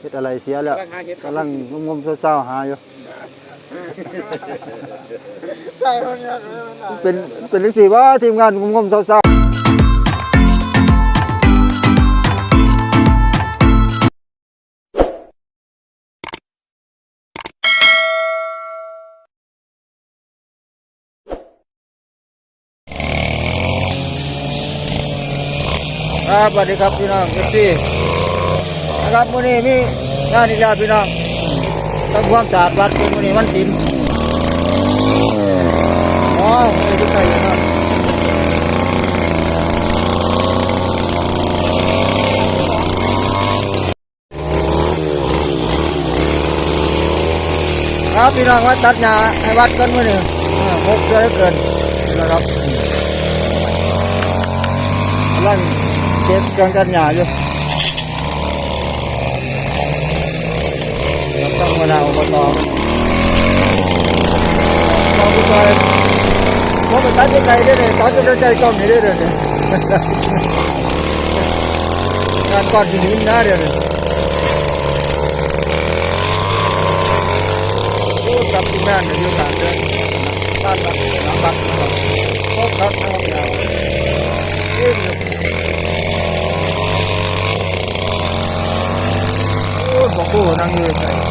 เฮ็ดอะไรเสียแล้วกำลังหาเห็ดกำลังงมๆเศร้าๆหาอยู่ใช่คนเนี้ยเลยมันเป็นเป็นจังซี่ว่าทีมงานงมๆเศร้าๆครับสวัสดีครับพี่น้องเอฟซี นะครับมื้อนี้มีงานอีกแล้วพี่น้องต้องความสะอาดวัดมื้อนี้วันศีลอ๋อไม่ได้ใส่เลยเนครับพี่น้องว่าตัดหญ้าให้วัดกันมื้อนี้อ่าหกเดือนแล้วเกินนะครับกำลังเก็บเครื่องตัดหญ้าอยู่ เดี๋ยวต้องมดาอบตเราไปซอยผมไปตัดยังไงได้เลยตัดใจกล้องนี่ได้เลยเนี่ยงานก่อนที่นี้นะเดี๋ยวนี้โอ้กับที่แม่เนี่ยอยู่ต่างเดือนบ้านรักน้ำรักนะครับพบรักน้ำยาวเอ้ยโอ้บอกกูนั่งอยู่ใจ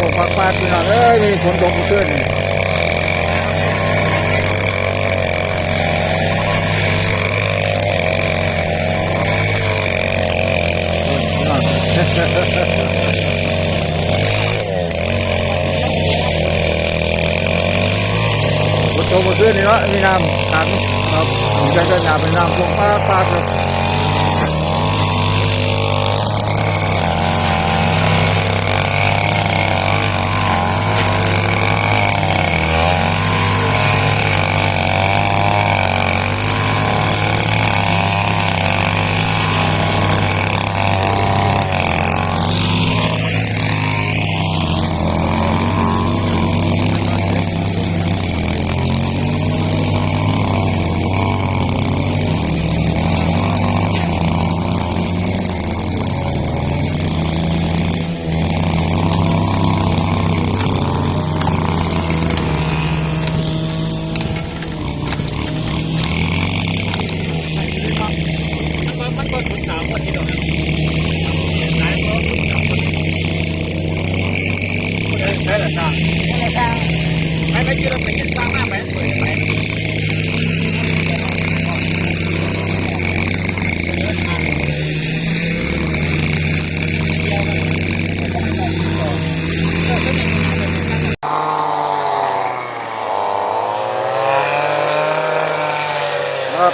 น้พวกพักปาดพี่น้องเอ้ยมีฝนตกขึ้นนี่บนต๊ะบนเสื้อนี่เนาะมีน้ำขังครับมีการเดินน้ำเป็นน้ำพวกปลาปลาครับ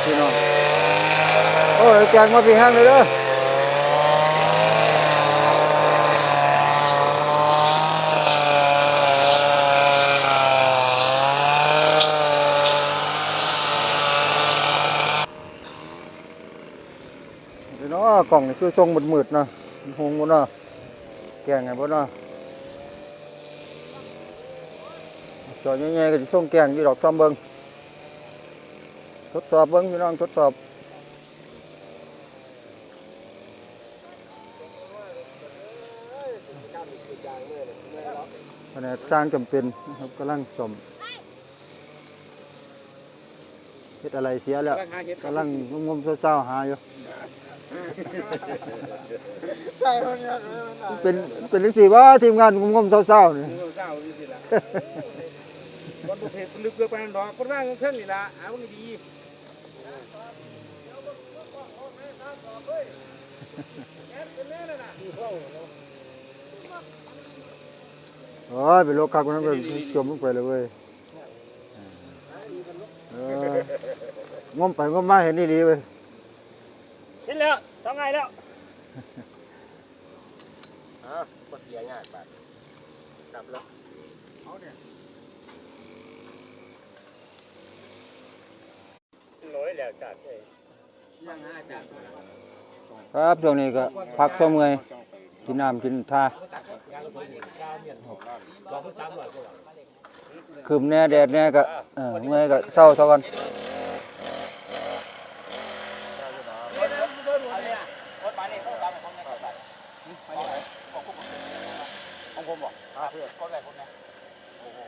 พี่น้อง โอ้ยแกงมาพี่ห้างเลยเด้อเน้องกล่องนี่คือทรงมืดๆนะหงหมดเนาะแกงไงบ่เนาะจอดแง่ๆก็สิส่งแกงอยู่ดอกซ้ำเบิ่งทดสอบเบิ้งพี่น้องทดสอบแผนก สร้างจำเป็นนะครับกำลังสมเฮ็ดอะไรเสียแล้วกำลังหาเห็ดกำลังงมๆเศร้าๆหาอยู่ใช่คนเนี้ยเลยมันเป็นเป็นจังซี่ว่าทีมงานงมๆเศร้าๆนี่เศร้าอยู่สิล่ะวันบุเพสลึกเลือกไปนั่นดอกคนว่างเครื่องนี่ล่ะเอาดี โอ้ยไปโลกักมันก็จมลงไปเลยเว้ยเอองมไปงมมาเห็นนี่ดีเว้ยเห็นแล้วสองไงแล้วอ่าปวดเสียง่ายไปกลับแล้วเอาเนี่ยร้อยแล้วจัดเลยยังห้าจัด ครับช่วงนี้ก็พักสมเงยกินน้ำกินท่าคืมแน่แดดแน่ก็เออเมื่อยก็เศร้าซะก่อนของผมบอกเพื่อนก็ได้คนนี้โอ้โห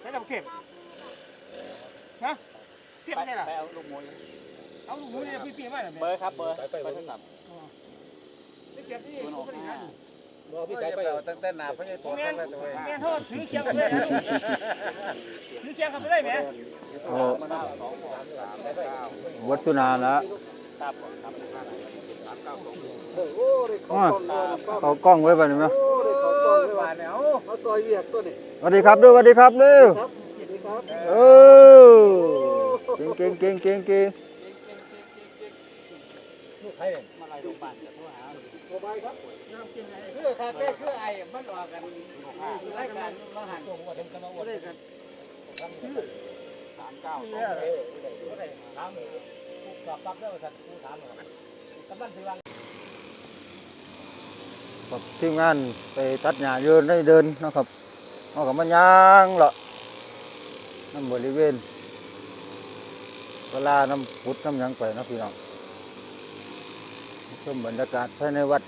ไม่ได้เก็บนะเก็บไม่ได้หรอ เอาลูกมูลเอาลูกมูลเนี่ยพี่พี่ไม่หรอเบอร์ครับเบอร์เบอร์โทรศัพท์ไม่เก็บที่ผมไม่ได้นะพี่ใช้ไปตั้งแต่หนาพระยาผมแม่แม่โทษถือเคียงกันเลยถือเคียงกันไปเลยไหมโอ้วัดสุนาละครับครับอ้าวเอากล้องไว้บ่นี่มั้ยเขาซอยเวียกตัวนี้สวัสดีครับเด้อสวัสดีครับเด้อเออเก่งเก่งเก่งเก่ง มาลายโรงพยาบาลจะโทรหาตัวใบครับคือคาเฟ่คือไอ้มันออกกันรายการมาหันต์ก็ได้กันชื่อสามเก้าเนี่ยก็ได้ถามสอบปั๊บแล้วสัตว์ผู้ถามกำลังสิวันครับทีมงานไปตัดหญ้าเยินได้เดินนะครับเอากับมันยางละน้ำบริเวณเวลาน้ำพุดน้ำยังไปนะพี่น้อง ชมบรรยากาศภายในวัด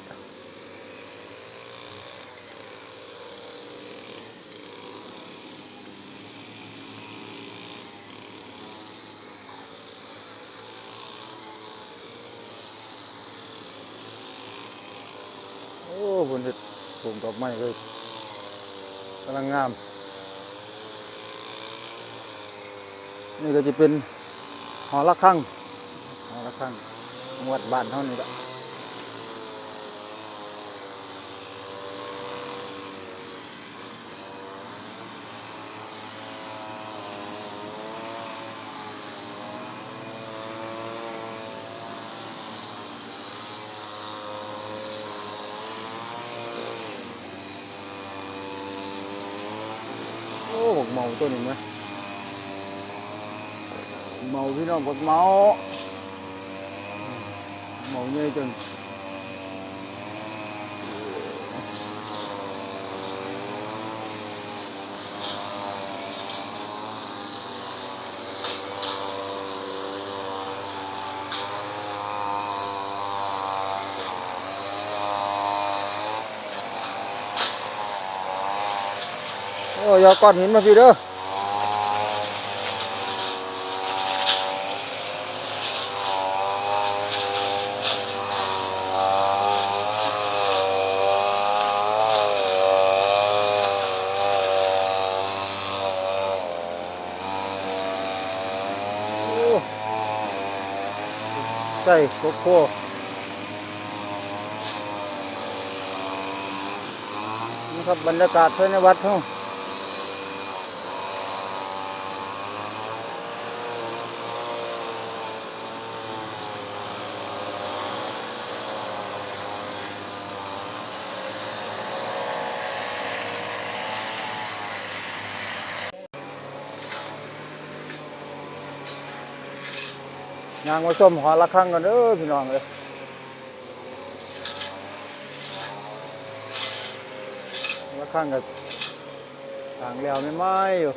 โอ้บนเห็ดปลูกดอกไม้เลยกำลังงาม นี่ก็จะเป็นหอระฆังหอระฆังของวัดบ้านเท่านี้แหละโอ้บอกเมา ตัวหนึ่งไหมเมาพี่น้องกดเมาเมาเงี้ยจน โอ้ยก้อนหินมาพี่เด้อโอ้ใส่โคโค่นี่ครับบรรยากาศภายในวัดเฮา ยางมาชมหอละครั้งกันเด้อพี่น้องเลยละครั้งกับต่างแล้วไม่ไม้อยู่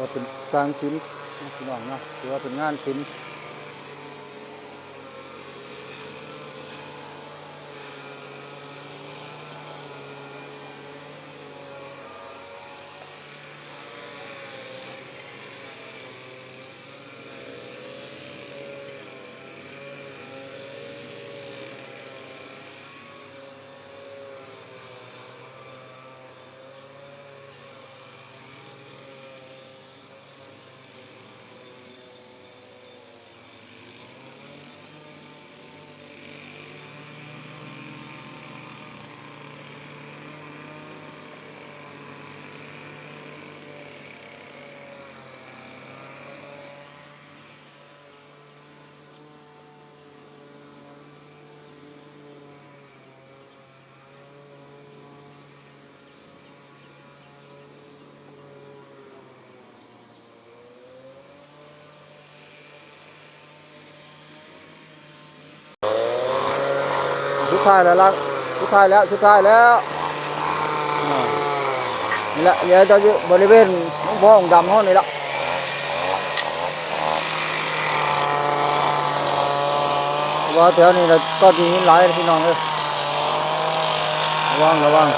ว่าเป็นกลางศิลป์พี่น้องเนาะถือว่าเป็นงานศิลป์ ท้ายแล้วล่ะสุดท้ายแล้วสุดท้ายแล้วนี่แหละเดี๋ยวจะอยู่บริเวณหลวงพ่อองดำห้องนี่ละว่าแถวนี้เราก็มีหินหลายพี่น้องเลยระวังระวัง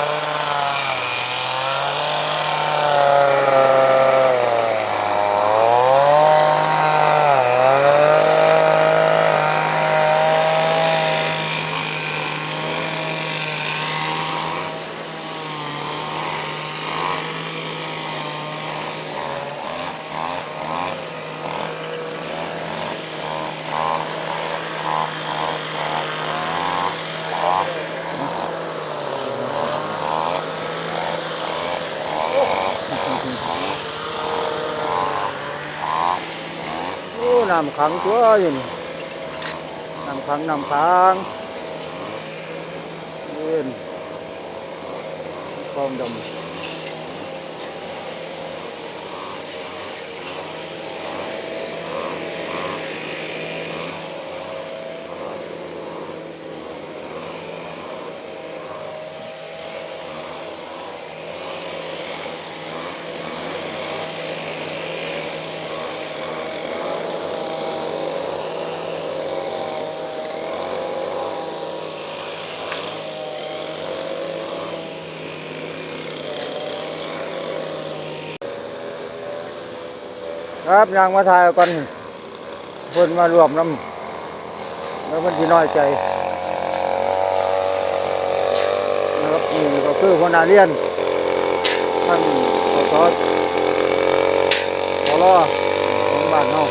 ำขังตัวอยู่นี่น้ำขังน้ำขังเล่นความดำ ครับยางมาถ่ายก่อนเพิ่นมารวมน้ำแล้วมันที่น้อยใจนะครับนี่ก็คือหัวหน้าเรียนท่านสสพลของบ้านเฮา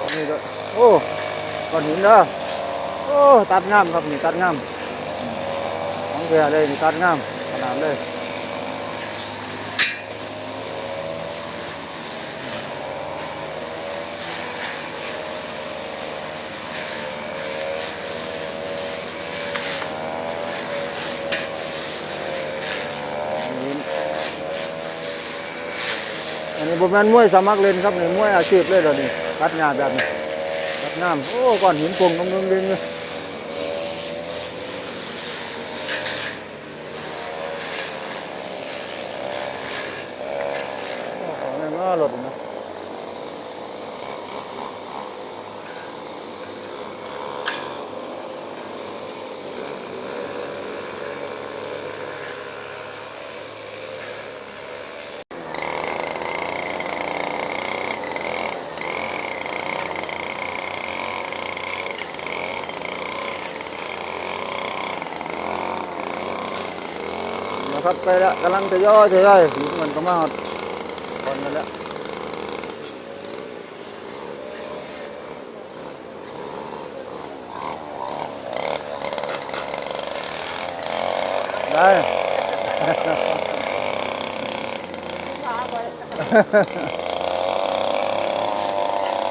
อันนี้ก็โอ้ก้อนหินเด้อโอ้ตัดงามครับนี่ตัดงามของแกเลยนี่ตัดงามขนาดเลย ผมแม่นมวยสมัครเล่นครับนี่มวยอาชีพเลยเหรอนี่ตัดงานแบบนี้ตัดน้ำโอ้ก้อนหินปงน้ำนึงดึงเลยโอ้ของนี่ก็หลดนะนะ ครับไปแล้วกำลังจะย่อยจะย่อยหินมันก็มาหอดคนกันแล้วได้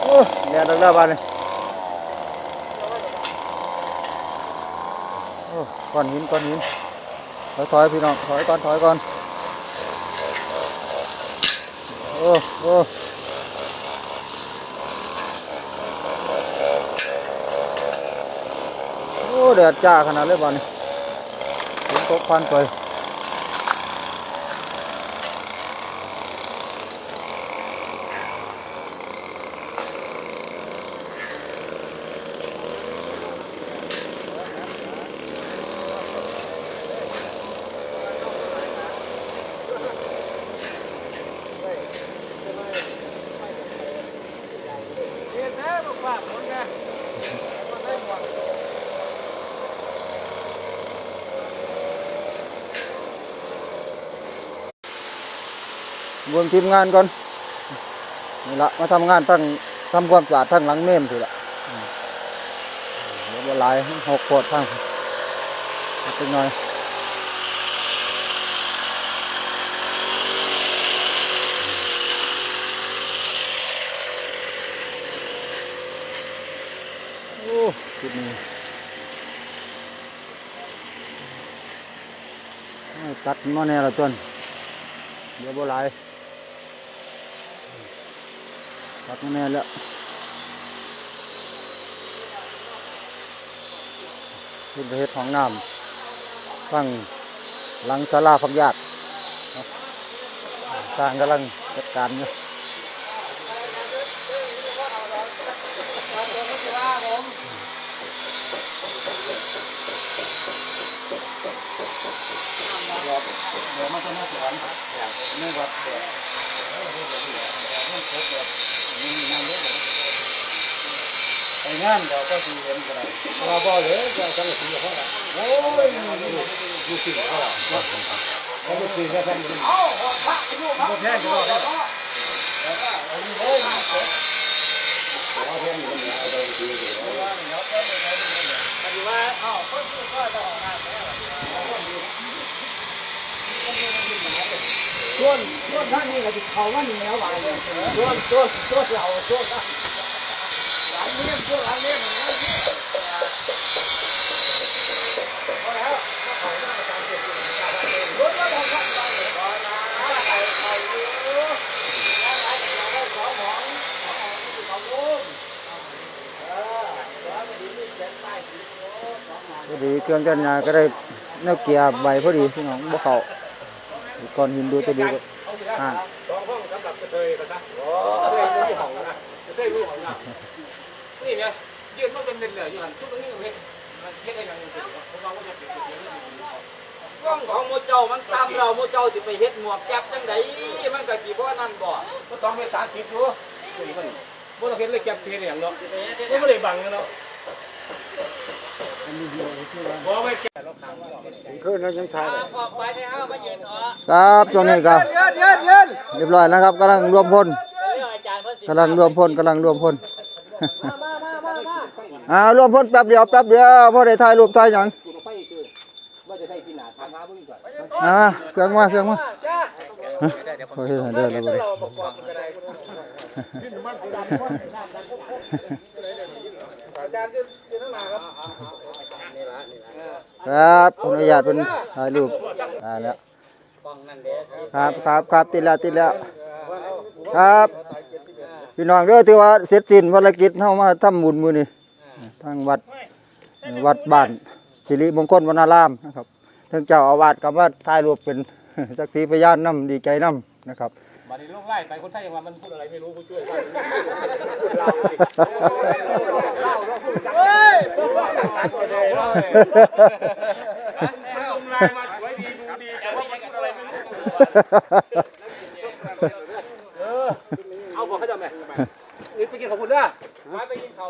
โอ้แดดดักดา ถอยถอยพี่น้องถอยก่อนถอยก่อนโอ้โอ้โอ้แดดจ้าขนาดเลยบ้านนี้ฝนตกพันไป รวมทีมงานก่อนนี่ละมาทำงานตั้งทำความสะอาดทั้งหลังเมนสิละอืมเดี๋ยวหลายหกโคตรทั้งสักหน่อยโอ้จุดนี้ตัดมาแน่ละจนเดี๋ยวบ่หลาย ตัดแน่แล้วขึ้เฮ็ดของน้ำฟังหลังศาลาฟังญาติสร้างกำลังจัดการอยู่เดี๋ยวมันจะมสวนเนื่องจาก ดี๋ยวก็สิเห็นกันว่าบ่เลยจะจังสิเขาล่ะโอ้ยดูสิเขาเขาดูสิแค่นั้นบ่แพงก็ได้ส่วนส่วนท่านนี่ก็จะเขาว่านี่แล้วว่าเลยส่วนส่วนส่วนเราส่วนหลานเลี้ยงส่วนหลานเลี้ยง พอดีเครื่องกันงานก็ได้แนวเกียร์ใบพอดีพี่น้องบ่เขาก่อนหินดูตัวดูก็อ่านสองห้องสำหรับกระเทยกันนะโอ้กระเทยมีห้องนะกระเทยมีห้องนะนี่เนี่ยยืนมันเป็นเด่นเลยอยู่หันชุดนี้ก็เฮ็ดเฮ็ดได้ยังไงผมว่าว่าจะเป็นเสียงกล้องของโมเจ้ามันตามเราโมเจ้าสิไปเฮ็ดหมวกแก๊บจังไดมันก็สิบ่นั่นบ่ก็ต้องเมตตาคิดอยู่นี่มันบ่ต้องเฮ็ดเลยแก็บเสียอย่างเนาะมันบ่ได้บังเนาะ บ่ไม่แก่เราทางว่าคืนนั้นยังถ่ายออกไปได้เฮามายืนเนาะครับช่วงนี้ก็เย็นเย็นเย็นเรียบร้อยแล้วครับกำลังรวมพลเรื่องอาจารย์เพิ่นสิกำลังรวมพลกำลังรวมพลมามามามามาอ่ารวมพลแป๊บเดียวแป๊บเดียวพอได้ถ่ายรูปถ่ายหยังกูไฟคือว่าจะได้พี่หนาทางหาเบิ่งก่อนอ่าเครื่องมาเครื่องมาจ้าโอ้ยเดินแล้วบ่ได้เราประกอบกันได้อาจารย์จะจะนั่งหนาครับ ครับขออนุญาตเป็นถ่ายรูปได้แล้วครับครับครับติดแล้วติดแล้ว ครับพี่น้องเด้อถือว่าเสร็จสิ้นภารกิจเฮามาทำบุญมื้อนี้ทางวัดวัดบ้านสิริมงคลวนารามนะครับทางเจ้าอาวาสก็มาถ่ายรูปเป็นสักขีพยานนํดีใจนํนะครับ บาดนี้ลูกไล่ไปคนไทยยังว่ามันพูดอะไรไม่รู้ผู้ช่วยเราเฮ้ยพวกว่าสารวเดียวเลยลงดีดูดีแต่ว่ามันดอเออเอาบอกเขาจะไหมนี่ไปกินของคุณด้วไปกินเขา